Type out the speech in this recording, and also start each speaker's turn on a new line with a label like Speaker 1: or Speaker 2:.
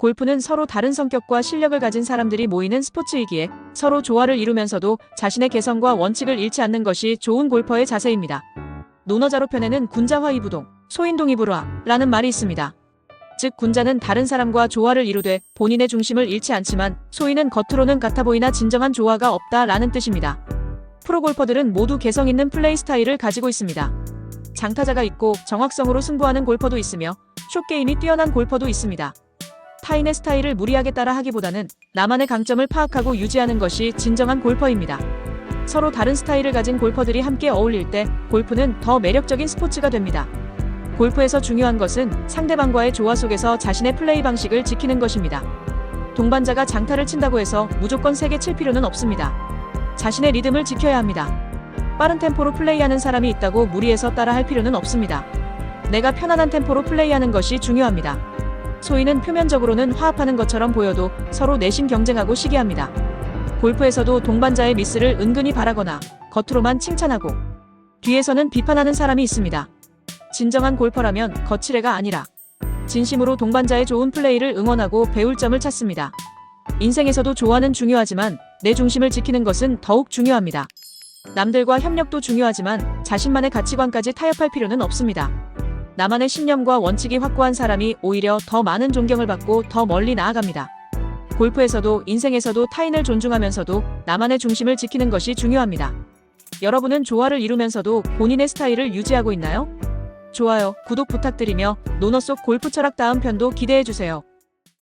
Speaker 1: 골프는 서로 다른 성격과 실력을 가진 사람들이 모이는 스포츠이기에 서로 조화를 이루면서도 자신의 개성과 원칙을 잃지 않는 것이 좋은 골퍼의 자세입니다. 논어자로 편에는 군자화 이부동, 소인동 이불화라는 말이 있습니다. 즉 군자는 다른 사람과 조화를 이루되 본인의 중심을 잃지 않지만 소인은 겉으로는 같아 보이나 진정한 조화가 없다라는 뜻입니다. 프로 골퍼들은 모두 개성 있는 플레이 스타일을 가지고 있습니다. 장타자가 있고 정확성으로 승부하는 골퍼도 있으며 숏게임이 뛰어난 골퍼도 있습니다. 타인의 스타일을 무리하게 따라 하기보다는 나만의 강점을 파악하고 유지하는 것이 진정한 골퍼입니다. 서로 다른 스타일을 가진 골퍼들이 함께 어울릴 때 골프는 더 매력적인 스포츠가 됩니다. 골프에서 중요한 것은 상대방과의 조화 속에서 자신의 플레이 방식을 지키는 것입니다. 동반자가 장타를 친다고 해서 무조건 세게 칠 필요는 없습니다. 자신의 리듬을 지켜야 합니다. 빠른 템포로 플레이하는 사람이 있다고 무리해서 따라 할 필요는 없습니다. 내가 편안한 템포로 플레이하는 것이 중요합니다. 소위는 표면적으로는 화합하는 것처럼 보여도 서로 내심 경쟁하고 시기합니다. 골프에서도 동반자의 미스를 은근히 바라거나 겉으로만 칭찬하고 뒤에서는 비판하는 사람이 있습니다. 진정한 골퍼라면 거칠애가 아니라 진심으로 동반자의 좋은 플레이를 응원하고 배울 점을 찾습니다. 인생에서도 조화는 중요하지만 내 중심을 지키는 것은 더욱 중요합니다. 남들과 협력도 중요하지만 자신만의 가치관까지 타협할 필요는 없습니다. 나만의 신념과 원칙이 확고한 사람이 오히려 더 많은 존경을 받고 더 멀리 나아갑니다. 골프에서도 인생에서도 타인을 존중하면서도 나만의 중심을 지키는 것이 중요합니다. 여러분은 조화를 이루면서도 본인의 스타일을 유지하고 있나요? 좋아요, 구독 부탁드리며 논어 속 골프 철학 다음 편도 기대해 주세요.